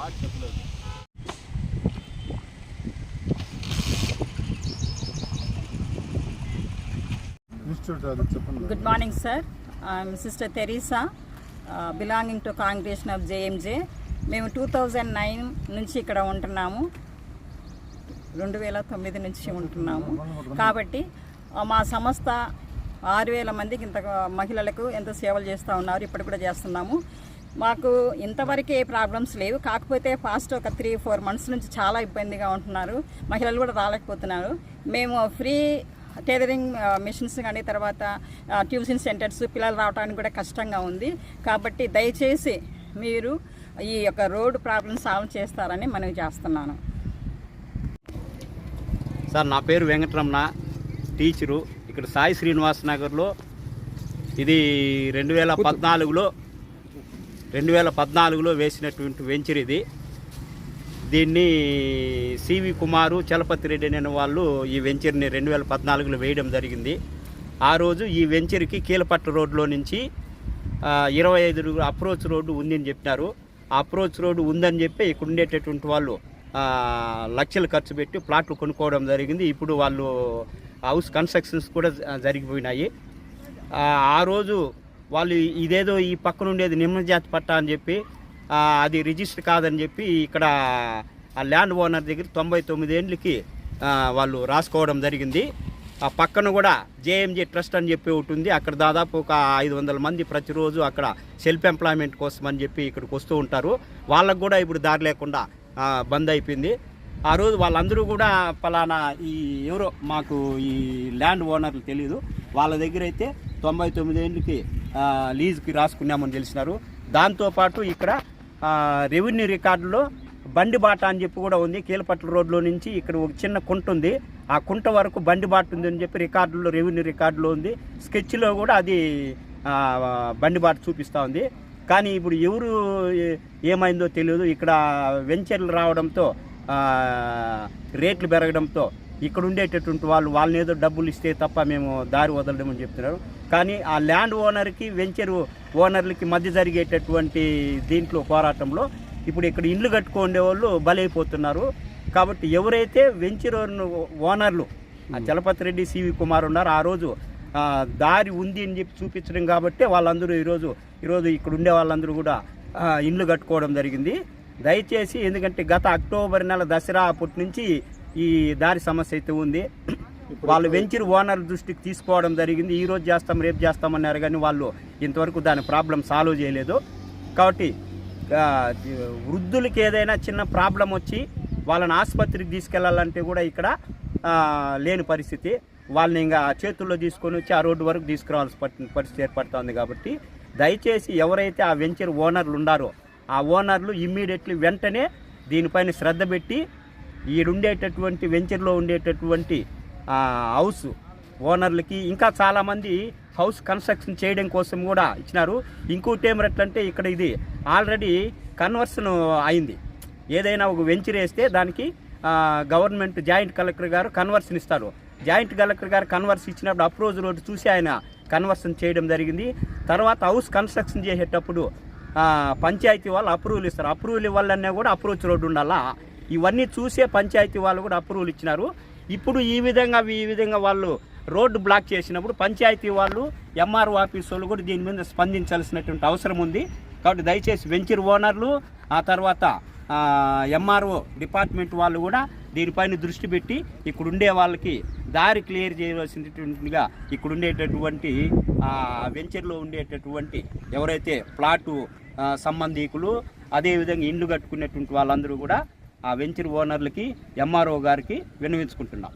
మాట చెప్పలేదు. sir. I'm Sister Teresa, uh, belonging to congregation of JMJ. మేము two thousand nine నుంచి ఇక్కడ ఉంటున్నాము. రెండు వేల తొమ్మిది నుంచి ఉంటున్నాము. కాబట్టి మా సంస్థ ఆరు వేల మందికి ఇంత మహిళలకు ఎంతో సేవలు చేస్తూ ఉన్నారు ఇప్పుడు కూడా చేస్తున్నాము. మాకు ఇంతవరకు ఏ ప్రాబ్లమ్స్ లేవు. కాకపోతే ఫాస్ట్ ఒక త్రీ ఫోర్ మంత్స్ నుంచి చాలా ఇబ్బందిగా ఉంటున్నారు. మహిళలు కూడా రాలేకపోతున్నారు. మేము ఫ్రీ టైలరింగ్ మిషన్స్ కానీ తర్వాత ట్యూషన్ సెంటర్స్ పిల్లలు రావడానికి కూడా కష్టంగా ఉంది. కాబట్టి దయచేసి మీరు ఈ యొక్క రోడ్డు ప్రాబ్లం సాల్వ్ చేస్తారని మనం చేస్తున్నాను. సార్ నా పేరు వెంకటరమణ. టీచరు. ఇక్కడ సాయి శ్రీనివాస్ నగర్లో ఇది రెండు వేల పద్నాలుగులో రెండు వేల పద్నాలుగులో వేసినటువంటి వెంచర్ ఇది. దీన్ని సివి కుమారు చలపతి రెడ్డి అనే వాళ్ళు ఈ వెంచర్ని రెండు వేల పద్నాలుగులో వేయడం జరిగింది. ఆ రోజు ఈ వెంచర్కి కీలపట్టు రోడ్లో నుంచి ఇరవై ఐదు అప్రోచ్ రోడ్డు ఉందని చెప్పినారు. అప్రోచ్ రోడ్డు ఉందని చెప్పి ఇక్కడ ఉండేటటువంటి వాళ్ళు లక్షలు ఖర్చు పెట్టి ప్లాట్లు కొనుక్కోవడం జరిగింది. ఇప్పుడు వాళ్ళు హౌస్ కన్స్ట్రక్షన్స్ కూడా జరిగిపోయినాయి. ఆ రోజు వాళ్ళు ఇదేదో ఈ పక్కన ఉండేది నిమ్మజాతి పట్టా అని చెప్పి అది రిజిస్టర్ కాదని చెప్పి ఇక్కడ ఆ ల్యాండ్ ఓనర్ దగ్గర తొంభై తొమ్మిది ఏండ్లకి వాళ్ళు రాసుకోవడం జరిగింది. ఆ పక్కన కూడా జేఎంజే ట్రస్ట్ అని చెప్పి ఒకటి ఉంది. అక్కడ దాదాపు ఒక ఐదు వందల మంది ప్రతిరోజు అక్కడ సెల్ఫ్ ఎంప్లాయ్మెంట్ కోసం అని చెప్పి ఇక్కడికి వస్తూ ఉంటారు. వాళ్ళకు కూడా ఇప్పుడు దారి లేకుండా బంద్ అయిపోయింది. ఆ రోజు వాళ్ళందరూ కూడా ఫలానా ఈ ఎవరో మాకు ఈ ల్యాండ్ ఓనర్లు తెలియదు వాళ్ళ దగ్గర అయితే తొంభై తొమ్మిది ఏళ్ళకి లీజుకి రాసుకున్నామని తెలిసినారు. దాంతోపాటు ఇక్కడ రెవెన్యూ రికార్డులో బండి బాట అని చెప్పి కూడా ఉంది. కీలపట్ల రోడ్లో నుంచి ఇక్కడ ఒక చిన్న కుంట ఉంది. ఆ కుంట వరకు బండి బాట ఉంది అని చెప్పి రికార్డులో రెవెన్యూ రికార్డులో ఉంది. స్కెచ్లో కూడా అది బండి బాట చూపిస్తూ ఉంది. కానీ ఇప్పుడు ఎవరు ఏమైందో తెలియదు. ఇక్కడ వెంచర్లు రావడంతో రేట్లు పెరగడంతో ఇక్కడ ఉండేటటువంటి వాళ్ళు వాళ్ళని ఏదో డబ్బులు ఇస్తే తప్ప మేము దారి వదలడం అని చెప్తున్నారు. కానీ ఆ ల్యాండ్ ఓనర్కి వెంచర్ ఓనర్లకి మధ్య జరిగేటటువంటి దీంట్లో పోరాటంలో ఇప్పుడు ఇక్కడ ఇండ్లు కట్టుకునే వాళ్ళు బలైపోతున్నారు. కాబట్టి ఎవరైతే వెంచర్ ఓనర్లు చలపతి రెడ్డి సివి కుమార్ ఉన్నారు ఆ రోజు దారి ఉంది అని చెప్పి చూపించడం కాబట్టి వాళ్ళందరూ ఈరోజు ఈరోజు ఇక్కడ ఉండే వాళ్ళందరూ కూడా ఇండ్లు కట్టుకోవడం జరిగింది. దయచేసి ఎందుకంటే గత అక్టోబర్ నెల దసరా అప్పటి నుంచి ఈ దారి సమస్య అయితే ఉంది. వాళ్ళు వెంచర్ ఓనర్ దృష్టికి తీసుకోవడం జరిగింది. ఈ రోజు చేస్తాం రేపు చేస్తామన్నారు కానీ వాళ్ళు ఇంతవరకు దాని ప్రాబ్లం సాల్వ్ చేయలేదు. కాబట్టి వృద్ధులకి ఏదైనా చిన్న ప్రాబ్లం వచ్చి వాళ్ళని ఆసుపత్రికి తీసుకెళ్ళాలంటే కూడా ఇక్కడ లేని పరిస్థితి. వాళ్ళని ఇంకా చేతుల్లో తీసుకొని వచ్చి ఆ రోడ్డు వరకు తీసుకురావాల్సి పరిస్థితి ఏర్పడుతుంది కాబట్టి దయచేసి ఎవరైతే ఆ వెంచర్ ఓనర్లు ఉండారో ఆ ఓనర్లు ఇమ్మీడియట్లీ వెంటనే దీనిపైన శ్రద్ధ పెట్టి ఈడుండేటటువంటి వెంచర్లో ఉండేటటువంటి హౌస్ ఓనర్లకి ఇంకా చాలామంది హౌస్ కన్స్ట్రక్షన్ చేయడం కోసం కూడా ఇచ్చినారు. ఇంకోటి ఏమిటంటే ఇక్కడ ఇది ఆల్రెడీ కన్వర్షన్ అయింది. ఏదైనా ఒక వెంచర్ వేస్తే దానికి గవర్నమెంట్ జాయింట్ కలెక్టర్ గారు కన్వర్షన్ ఇస్తారు. జాయింట్ కలెక్టర్ గారు కన్వర్షన్ ఇచ్చినప్పుడు అప్రోజ్ రోడ్డు చూసి ఆయన కన్వర్షన్ చేయడం జరిగింది. తర్వాత హౌస్ కన్స్ట్రక్షన్ చేసేటప్పుడు పంచాయతీ వాళ్ళు అప్రూవల్ ఇస్తారు. అప్రూవల్ ఇవ్వాలన్నా కూడా అప్రోచ్ రోడ్డు ఉండాలా? ఇవన్నీ చూసే పంచాయతీ వాళ్ళు కూడా అప్రూవల్ ఇచ్చినారు. ఇప్పుడు ఈ విధంగా ఈ విధంగా వాళ్ళు రోడ్డు బ్లాక్ చేసినప్పుడు పంచాయతీ వాళ్ళు ఎంఆర్ఓ ఆఫీస్ వాళ్ళు కూడా దీని మీద స్పందించాల్సినటువంటి అవసరం ఉంది. కాబట్టి దయచేసి వెంచర్ ఓనర్లు ఆ తర్వాత ఎంఆర్ఓ డిపార్ట్మెంట్ వాళ్ళు కూడా దీనిపైన దృష్టి పెట్టి ఇక్కడ ఉండే వాళ్ళకి దారి క్లియర్ చేయవలసినటువంటిగా ఇక్కడ ఉండేటటువంటి వెంచర్లో ఉండేటటువంటి ఎవరైతే ప్లాటు సంబంధికులు సంబంధీకులు అదేవిధంగా ఇండ్లు కట్టుకునేటువంటి వాళ్ళందరూ కూడా ఆ వెంచర్ ఓనర్లకి ఎంఆర్ఓ గారికి విన్నవించుకుంటున్నాం.